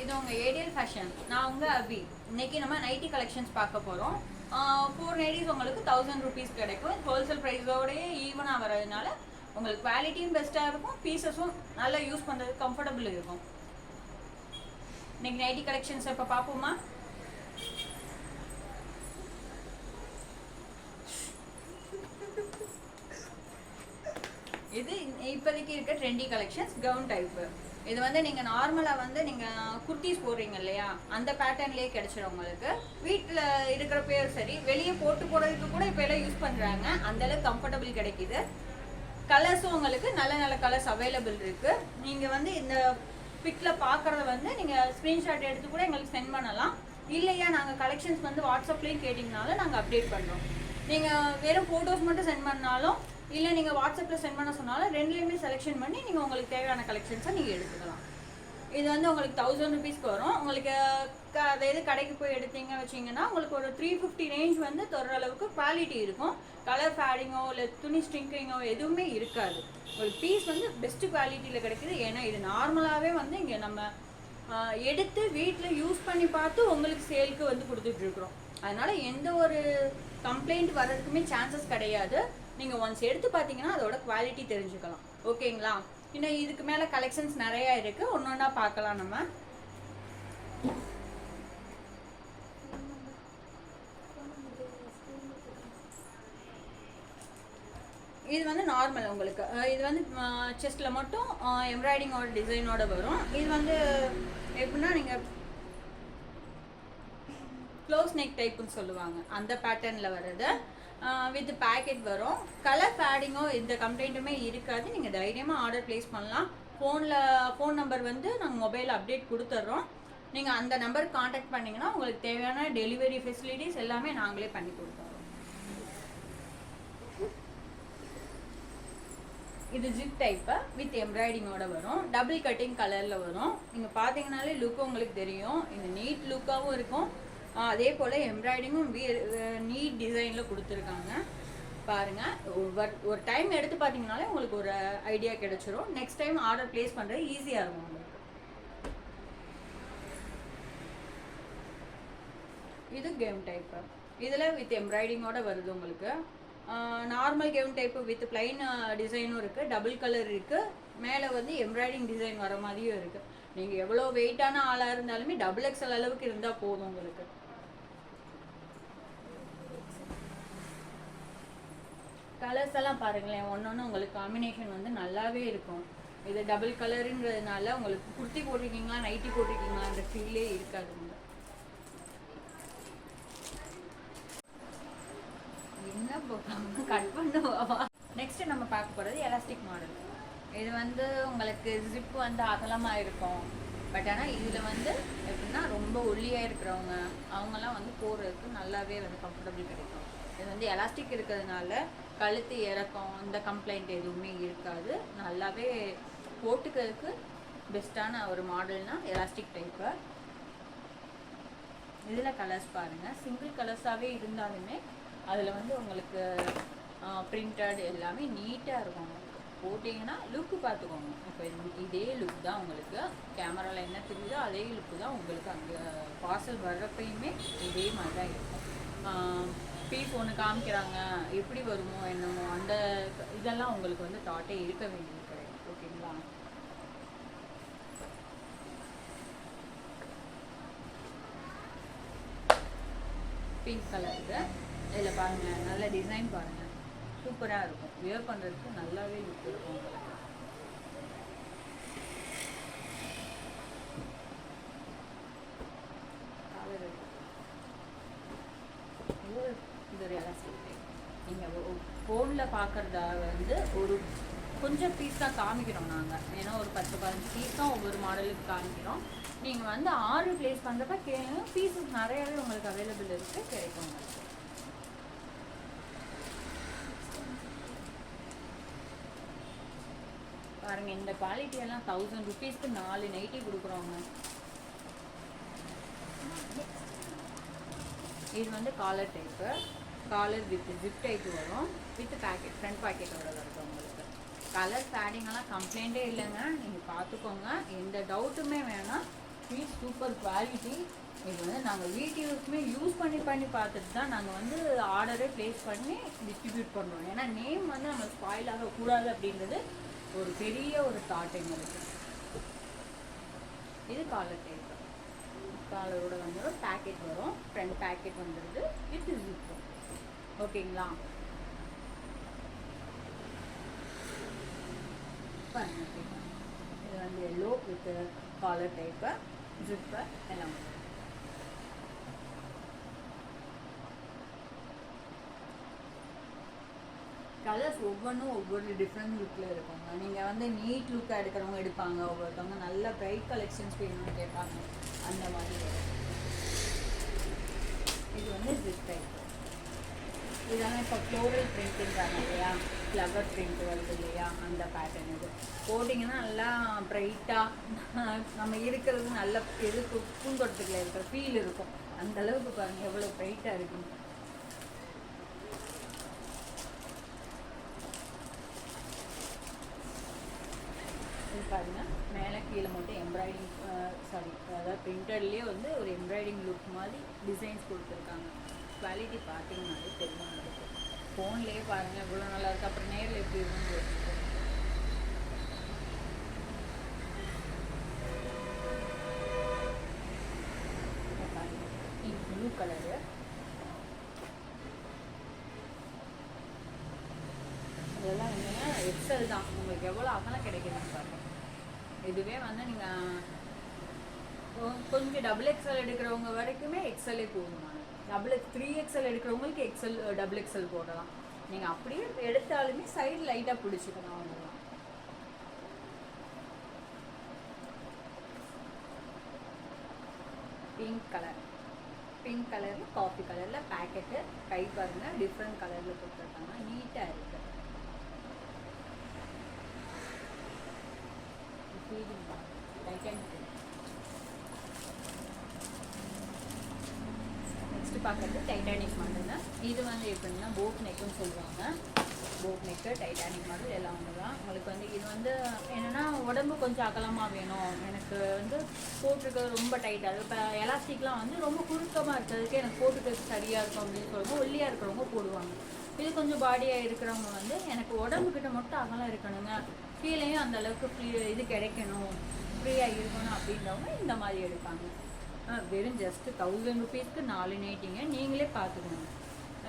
இது உங்கள் ஏடியல் ஃபேஷன் நான் உங்கள் அபி இன்னைக்கு நம்ம நைட்டி கலெக்ஷன்ஸ் பார்க்க போகிறோம் ஃபோர் நைட்டிஸ் உங்களுக்கு தௌசண்ட் ருபீஸ் கிடைக்கும். ஹோல்சேல் ப்ரைஸோடய ஈவனாக வர்றதுனால உங்களுக்கு குவாலிட்டியும் பெஸ்ட்டாக இருக்கும் பீசஸும் நல்லா யூஸ் பண்ணுறதுக்கு கம்ஃபர்டபுள் இருக்கும். இன்னைக்கு நைட்டி கலெக்ஷன்ஸ் இப்போ பார்ப்போமா? இது இப்போதைக்கு இருக்க ட்ரெண்டி கலெக்ஷன்ஸ் கவுன் டைப்பு இது வந்து நீங்கள் நார்மலாக வந்து நீங்கள் குர்த்திஸ் போடுறீங்க இல்லையா? அந்த பேட்டர்ன்லேயே கிடைச்சிடும் உங்களுக்கு. வீட்டில் இருக்கிற பேர் சரி வெளியே போட்டு போடுறதுக்கு கூட இப்போ எல்லாம் யூஸ் பண்ணுறாங்க அந்தளவுக்கு கம்ஃபர்டபுள் கிடைக்குது. கலர்ஸும் உங்களுக்கு நல்ல நல்ல கலர்ஸ் அவைலபிள் இருக்குது நீங்கள் வந்து இந்த பிக்கில் பார்க்குறத வந்து நீங்கள் ஸ்க்ரீன்ஷாட் எடுத்து கூட எங்களுக்கு சென்ட் பண்ணலாம். இல்லையா நாங்கள் கலெக்ஷன்ஸ் வந்து வாட்ஸ்அப்லேயும் கேட்டிங்கனாலும் நாங்கள் அப்டேட் பண்ணுறோம் நீங்கள் வெறும் ஃபோட்டோஸ் மட்டும் சென்ட் பண்ணாலும் இல்லை நீங்கள் வாட்ஸ்அப்பில் சென்ட் பண்ண சொன்னாலும் ரெண்டுலேயுமே செலெக்ஷன் பண்ணி நீங்கள் உங்களுக்கு தேவையான கலெக்ஷன்ஸை நீங்கள் எடுத்துக்கலாம். இது வந்து உங்களுக்கு தௌசண்ட் ருபீஸ்க்கு வரும். உங்களுக்கு க அதாவது கடைக்கு போய் எடுத்தீங்க வச்சிங்கன்னா உங்களுக்கு ஒரு த்ரீ ஃபிஃப்டி ரேஞ்ச் வந்து தொடர அளவுக்கு குவாலிட்டி இருக்கும். கலர் ஃபேடிங்கோ இல்லை துணி ஸ்ட்ரிங்கிங்கோ எதுவுமே இருக்காது. ஒரு பீஸ் வந்து பெஸ்ட் குவாலிட்டியில் கிடைக்குது. ஏன்னா இது நார்மலாகவே வந்து இங்கே நம்ம எடுத்து வீட்டில் யூஸ் பண்ணி பார்த்து உங்களுக்கு சேலுக்கு வந்து கொடுத்துட்ருக்குறோம் அதனால் எந்த ஒரு கம்ப்ளைண்ட் வர்றதுக்குமே சான்சஸ் கிடையாது. நீங்கள் ஒன்ஸ் எடுத்து பார்த்தீங்கன்னா அதோட குவாலிட்டி தெரிஞ்சுக்கலாம். ஓகேங்களா? இன்னும் இதுக்கு மேலே கலெக்ஷன்ஸ் நிறையா இருக்குது ஒன்று ஒன்றா பார்க்கலாம் நம்ம. இது வந்து நார்மல் உங்களுக்கு. இது வந்து செஸ்ட்டில் மட்டும் எம்ப்ராய்டிங்கோட டிசைனோட வரும். இது வந்து எப்படின்னா நீங்கள் க்ளோஸ் நெக் டைப்புன்னு சொல்லுவாங்க. அந்த பேட்டர்னில் வர்றது வித் பேக்கெட் வரும். கலர் ஃபேடிங்கோ எந்த கம்ப்ளைண்ட்டுமே இருக்காது. நீங்கள் தைரியமாக ஆர்டர் ப்ளேஸ் பண்ணலாம். ஃபோனில் ஃபோன் நம்பர் வந்து நாங்கள் மொபைல் அப்டேட் கொடுத்துட்றோம் நீங்கள் அந்த நம்பருக்கு காண்டாக்ட் பண்ணிங்கன்னா உங்களுக்கு தேவையான டெலிவரி ஃபெசிலிட்டிஸ் எல்லாமே நாங்களே பண்ணி கொடுத்துறோம். இது ஜிப் டைப்பு வித் எம்ப்ராய்டிங்கோட வரும். டபுள் கட்டிங் கலரில் வரும். நீங்கள் பார்த்தீங்கனாலே லுக்கு உங்களுக்கு தெரியும். இது நீட் லுக்காகவும் இருக்கும். அதே போல் எம்ப்ராய்டிங்கும் நீட் டிசைனில் கொடுத்துருக்காங்க. பாருங்கள் ஒரு ஒரு டைம் எடுத்து பார்த்தீங்கனாலே உங்களுக்கு ஒரு ஐடியா கிடைச்சிரும். நெக்ஸ்ட் டைம் ஆர்டர் ப்ளேஸ் பண்ணுறது ஈஸியாக இருக்கும் உங்களுக்கு. இது கேம் டைப்பு இதில் வித் எம்ப்ராய்டிங்கோட வருது உங்களுக்கு. நார்மல் கேம் டைப்பு வித் பிளைன் டிசைனும் இருக்குது டபுள் கலர் இருக்குது மேலே வந்து எம்ப்ராய்டிங் டிசைன் வர மாதிரியும் இருக்குது நீங்கள் எவ்வளோ வெயிட்டான ஆளாக இருந்தாலுமே டபுள் எக்ஸல் அளவுக்கு இருந்தால் போதும் உங்களுக்கு. கலர்ஸ் எல்லாம் பாருங்களேன். ஒன்று ஒன்று உங்களுக்கு காம்பினேஷன் வந்து நல்லாவே இருக்கும். இது டபுள் கலருன்றதுனால உங்களுக்கு குர்த்தி போட்டிருக்கீங்களா நைட்டி போட்டிருக்கீங்களான்ற ஃபீலே இருக்காது உங்களுக்கு என்ன கட் பண்ணுவா நெக்ஸ்ட் நம்ம பார்க்க போகிறது எலாஸ்டிக் மாடல் இது வந்து உங்களுக்கு ஜிப் வந்து அகலமாக இருக்கும். பட் ஆனால் இதில் வந்து எப்படின்னா ரொம்ப ஒல்லியாக இருக்கிறவங்க அவங்கெல்லாம் வந்து போடுறதுக்கு நல்லாவே வந்து கம்ஃபர்டபுள் கிடைக்கும். இது வந்து எலாஸ்டிக் இருக்கிறதுனால கழுத்து இறக்கம் இந்த கம்ப்ளைண்ட் எதுவுமே இருக்காது. நல்லாவே போட்டுக்கிறதுக்கு பெஸ்ட்டான ஒரு மாடல்னால் எலாஸ்டிக் டைப்பு இதில் கலர்ஸ் பாருங்கள் சிங்கிள் கலர்ஸாகவே இருந்தாலுமே அதில் வந்து உங்களுக்கு பிரிண்டட் எல்லாமே நீட்டாக இருக்கும். போட்டிங்கன்னா லுக்கு பார்த்துக்கோங்க. இப்போ இதே லுக் தான் உங்களுக்கு. கேமராவில் என்ன தெரியுதோ அதே லுக்கு தான் உங்களுக்கு அங்கே பார்சல் வர்றப்பையுமே இதே மாதிரி தான் இருக்கும் பீஸ் ஒன்று காமிக்கிறாங்க எப்படி வருமோ என்னமோ அந்த இதெல்லாம் உங்களுக்கு வந்து தாட்டே இருக்க வேண்டியது கிடையாது. ஓகேங்களா பிங்க் கலருக்கு இதில் பாருங்கள் நல்ல டிசைன் பாருங்கள் சூப்பராக இருக்கும். வியர் பண்ணுறதுக்கு நல்லாவே லுக் இருக்கும் உங்களுக்கு Colour இருக்கு. இது இது ரியலாஸ்டிக் ஃபோனில் பார்க்குறதா வந்து ஒரு கொஞ்சம் பீஸ் தான் காமிக்கிறோம் நாங்கள் ஏன்னா ஒரு பத்து பதினஞ்சு பீஸ் தான் ஒவ்வொரு மாடலுக்கு காமிக்கிறோம். நீங்கள் வந்து ஆர்டர் ப்ளேஸ் பண்ணுறப்ப கேளுங்க. பீஸஸ் நிறையவே உங்களுக்கு அவைலபிள் இருக்குது கிடைக்கும் உங்களுக்கு பாருங்க இந்த குவாலிட்டி எல்லாம் தௌசண்ட் ருபீஸ்க்கு நாலு நைட்டி கொடுக்குறோங்க. இது வந்து collar type collar with zip type வரும். வித் பேக்கெட் ஃப்ரண்ட் பேக்கெட்டோட வருது உங்களுக்கு. கலர் பேடிங்கெல்லாம் கம்ப்ளைண்ட்டே இல்லைங்க. நீங்கள் பார்த்துக்கோங்க. எந்த டவுட்டுமே வேணாம். பீஸ் சூப்பர் குவாலிட்டி இது வந்து நாங்கள் வீடியோஸ்க்குமே யூஸ் பண்ணி பண்ணி பார்த்துட்டு தான் நாங்கள் வந்து ஆர்டரே ப்ளேஸ் பண்ணி டிஸ்ட்ரிபியூட் பண்ணுறோம் ஏன்னா நேம் வந்து நம்ம ஸ்பாயில் ஆகக்கூடாது அப்படின்றது ஒரு பெரிய ஒரு தாட் எங்களுக்கு. இது காலர் டைப் காலரோட வந்து பேக்கெட் வரும். ஃப்ரண்ட் பேக்கெட் வந்துடுது வித் ஜிப்பு ஓகேங்களா? இது வந்து yellow with collar type zip எல்லாம். கலர்ஸ் ஒவ்வொன்றும் ஒவ்வொரு டிஃப்ரெண்ட் லுக்கில் இருக்குங்க. நீங்கள் வந்து நீட் லுக்காக எடுக்கிறவங்க எடுப்பாங்க ஒவ்வொருத்தவங்க நல்ல பிரைட் கலெக்ஷன்ஸ் வேணும்னு கேட்பாங்க. அந்த மாதிரி. இது வந்து ஜிப் டைப்பு இதெல்லாம் இப்போ ஃப்ளோரல் பிரிண்ட்டுன்றாங்க இல்லையா? ஃப்ளவர் பிரிண்ட் வருது இல்லையா? அந்த பேட்டர்ன் இது. போட்டிங்கன்னா நல்லா ப்ரைட்டாக நம்ம இருக்கிறது நல்ல இது பூந்தோட்டத்தில் இருக்கிற ஃபீல் இருக்கும். அந்த அளவுக்கு பாருங்கள் எவ்வளோ ப்ரைட்டாக இருக்கும் இது மேலே கீழே மட்டும் எம்ப்ராய்டிங் சாரி அதாவது பிரிண்டட்லேயே வந்து ஒரு எம்ப்ராய்டிங் லுக் மாதிரி டிசைன்ஸ் கொடுத்துருக்காங்க. குவாலிட்டி பார்த்தீங்கன்னாலே தெரியும் உங்களுக்கு? ஃபோன்லேயே பாருங்கள் இவ்வளோ நல்லா இருக்கு. அப்புறம் நேரில் எப்படி இருக்குன்னு யோசிச்சுக்கோங்க. ப்ளூ கலரு இதெல்லாம் என்னென்னா எக்ஸல் தான். உங்களுக்கு எவ்வளோ அகலம் கிடைக்குதுன்னு பாருங்க. இதுவே வந்து நீங்கள் கொஞ்சம் டபுள் எக்ஸல் எடுக்கிறவங்க வரைக்குமே எக்ஸலே போதுமானது டபுள் எக்ஸ் த்ரீ எக்ஸல் எடுக்கிறவங்களுக்கு எக்ஸல் டபுள் எக்ஸல் போடலாம். நீங்கள் அப்படியே எடுத்தாலுமே சைடு லைட்டாக பிடிச்சிக்கணும் அவ்வளோதான் பிங்க் கலர் பிங்க் கலரில் காஃபி கலரில் பேக்கெட்டு கை பாருங்க டிஃப்ரெண்ட் கலரில் கொடுத்துருக்காங்க. நீட்டாக இருக்குது ஃபீலிங் டைட்டானிக் நெக்ஸ்ட் பார்க்குறது டைட்டானிக் மாடல் தான். இது வந்து எப்படின்னா போட் நெக்குன்னு சொல்லுவாங்க. போட் நெக்கு டைட்டானிக் மாடல் எல்லாம் ஒன்று தான். உங்களுக்கு வந்து இது வந்து என்னென்னா உடம்பு கொஞ்சம் அகலமாக வேணும். எனக்கு வந்து போட்டிருக்கிறது ரொம்ப டைட்டாக இப்போ எலாஸ்டிக்லாம் வந்து ரொம்ப குறுக்கமாக இருக்கிறதுக்கு எனக்கு போட்டுக்கிறது சரியாக இருக்கும் அப்படின்னு சொல்லுவாங்க ஒல்லியாக இருக்கிறவங்க போடுவாங்க. இது கொஞ்சம் பாடியாக இருக்கிறவங்க வந்து எனக்கு உடம்பு கிட்ட மட்டும் அகலம் இருக்கணுங்க. கீழேயும் அந்தளவுக்கு ஃப்ரீ இது கிடைக்கணும். ஃப்ரீயாக இருக்கணும் அப்படின்றவங்க இந்த மாதிரி எடுப்பாங்க. வெறும் ஜஸ்ட் தௌசண்ட் ருபீஸ்க்கு நாலு நைட்டிங்க நீங்களே பார்த்துக்கணும்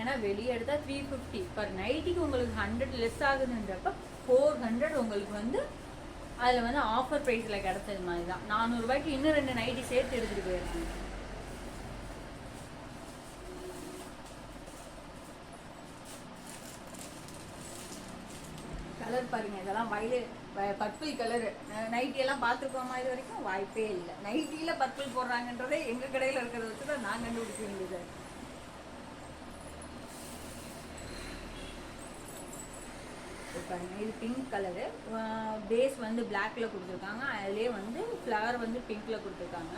ஏன்னா வெளியே எடுத்தால் த்ரீ ஃபிஃப்டி பர் நைட்டிக்கு உங்களுக்கு ஹண்ட்ரட் லெஸ் ஆகுதுன்றப்ப ஃபோர் ஹண்ட்ரட் உங்களுக்கு வந்து அதில் வந்து ஆஃபர் ப்ரைஸில் கிடச்சது மாதிரி தான் நானூறுரூபாய்க்கு இன்னும் ரெண்டு நைட்டி சேர்த்து எடுத்துகிட்டு போயிருக்காங்க. கலர் பாருங்க இதெல்லாம் வயலு பர்பிள் கலரு நைட்டியெல்லாம் பார்த்துருக்கோமா இது வரைக்கும்? வாய்ப்பே இல்லை. நைட்டியில் பர்பிள் போடுறாங்கன்றதே எங்கள் கடையில் இருக்கிறத வச்சு தான் நான் கண்டுபிடிக்க வேண்டியது இது பாருங்க இது பிங்க் கலரு பேஸ் வந்து பிளாக்ல கொடுத்துருக்காங்க. அதுலேயே வந்து ஃப்ளவர் வந்து பிங்க்ல கொடுத்துருக்காங்க.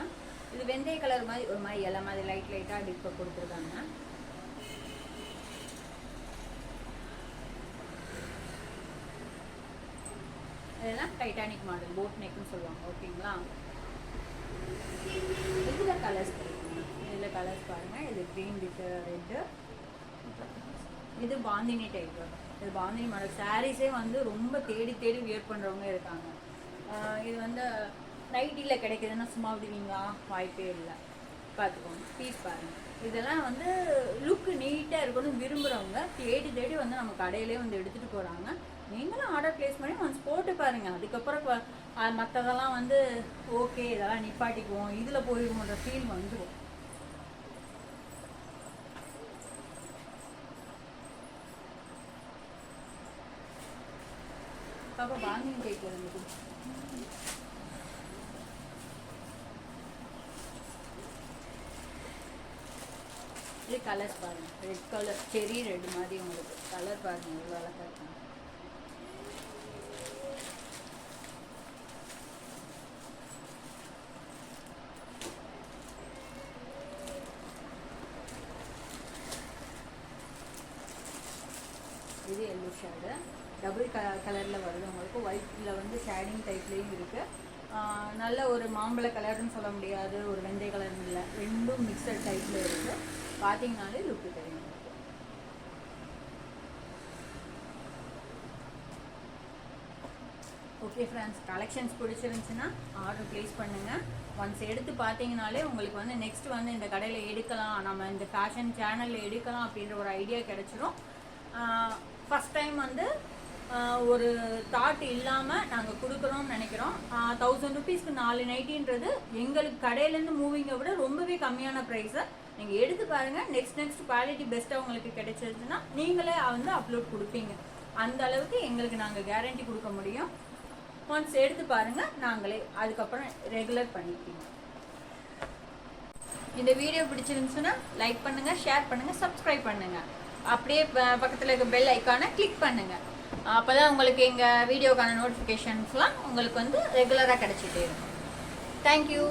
இது வெந்தய கலர் மாதிரி ஒரு மாதிரி இலை மாதிரி லைட் லைட்டாக டிப்பை கொடுத்துருக்காங்க. இதெல்லாம் டைட்டானிக் மாடல் போட் நெக்னு சொல்லுவாங்க ஓகேங்களா? இதில் கலர்ஸ் இதில் கலர்ஸ் பாருங்கள் இது க்ரீன் வித் ரெட்டு இது பாந்தினி டைப் இது பாந்தினி மாடல் சாரீஸே வந்து ரொம்ப தேடி தேடி வியர் பண்ணுறவங்க இருக்காங்க. இது வந்து நைட்டியில் கிடைக்குதுன்னா சும்மா விடுவீங்களா? வாய்ப்பே இல்லை. பார்த்துக்கோங்க. பீஸ் பாருங்கள் இதெல்லாம் வந்து லுக்கு நீட்டாக இருக்கணும் விரும்புகிறவங்க தேடி தேடி வந்து நம்ம கடையிலே வந்து எடுத்துகிட்டு போகிறாங்க நீங்களும் ஆர்டர் ப்ளேஸ் பண்ணி ஒன்ஸ் போட்டு பாருங்கள் அதுக்கப்புறம் மற்றதெல்லாம் வந்து ஓகே இதெல்லாம் நிப்பாட்டிக்குவோம். இதில் போயிடுவோன்ற ஃபீல் வந்துடும் பாப்பா பாந்தினி டைப் இருந்தது இது கலர்ஸ் பாருங்க. ரெட் கலர் செரி ரெட் மாதிரி உங்களுக்கு. கலர் பாருங்க எவ்வளோ அழகாக இருக்கும் இது எல்லோ ஷேடு டபுள் க கலரில் வருது உங்களுக்கு. ஒயிட்டில் வந்து ஷேடிங் டைப்லேயும் இருக்குது நல்ல ஒரு மாம்பழ கலர்னு சொல்ல முடியாது ஒரு வெந்தய கலர்னு இல்லை. ரெண்டும் மிக்சட் டைப்பில் இருக்குது பார்த்தீங்கனாலே லுக்கு தெரியும் ஓகே ஃப்ரெண்ட்ஸ் கலெக்ஷன்ஸ் பிடிச்சிருந்துச்சுன்னா ஆர்டர் ப்ளேஸ் பண்ணுங்கள் ஒன்ஸ் எடுத்து பார்த்தீங்கனாலே உங்களுக்கு வந்து நெக்ஸ்ட் வந்து இந்த கடையில் எடுக்கலாம். நம்ம இந்த ஃபேஷன் சேனலில் எடுக்கலாம் அப்படின்ற ஒரு ஐடியா கிடச்சிரும். ஃபஸ்ட் டைம் வந்து ஒரு தாட் இல்லாமல் நாங்கள் கொடுக்குறோம்னு நினைக்கிறோம். தௌசண்ட் ருபீஸ்க்கு நாலு நைட்டின்றது எங்களுக்கு கடையிலேருந்து மூவிங்கை விட ரொம்பவே கம்மியான ப்ரைஸை நீங்கள் எடுத்து பாருங்கள் நெக்ஸ்ட் நெக்ஸ்ட் குவாலிட்டி பெஸ்ட்டாக உங்களுக்கு கிடைச்சிருச்சுன்னா நீங்களே வந்து அப்லோட் கொடுப்பீங்க. அந்த அளவுக்கு எங்களுக்கு நாங்கள் கேரண்டி கொடுக்க முடியும். ஒன்ஸ் எடுத்து பாருங்கள் நாங்களே அதுக்கப்புறம் ரெகுலர் பண்ணிப்பீங்க. இந்த வீடியோ பிடிச்சிருந்துச்சுன்னா லைக் பண்ணுங்கள் ஷேர் பண்ணுங்கள் சப்ஸ்கிரைப் பண்ணுங்கள் அப்படியே ப- இருக்க பெல் ஐக்கானை கிளிக் அப்போ தான் உங்களுக்கு எங்கள் வீடியோக்கான நோட்டிஃபிகேஷன்ஸ்லாம் உங்களுக்கு வந்து ரெகுலராக கிடச்சிட்டே இருக்கும். தேங்க்யூ